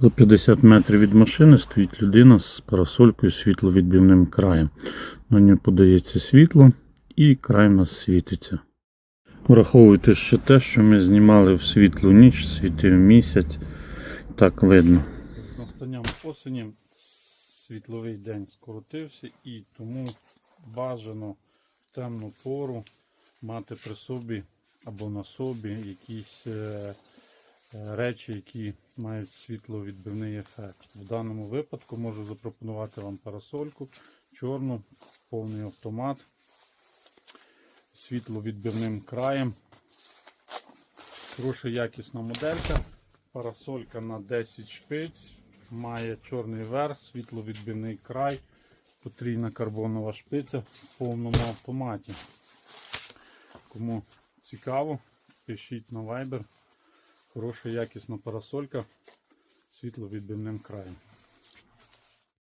За 50 метрів від машини стоїть людина з парасолькою світловідбивним краєм. На нього подається світло і край у нас світиться. Враховуйте ще те, що ми знімали в світлу ніч, світив місяць. Так видно. З настанням осені світловий день скоротився і тому бажано в темну пору мати при собі або на собі якісь е, речі, які мають світловідбивний ефект. В даному випадку можу запропонувати вам парасольку чорну, повний автомат, світловідбивним краєм. Хороша якісна моделька. Парасолька на 10 шпиць, має чорний верх, світловідбивний край, потрійна карбонова шпиця в повному автоматі. Кому цікаво, пишіть на Viber. Хороша якісна парасолька світловідбивним краєм.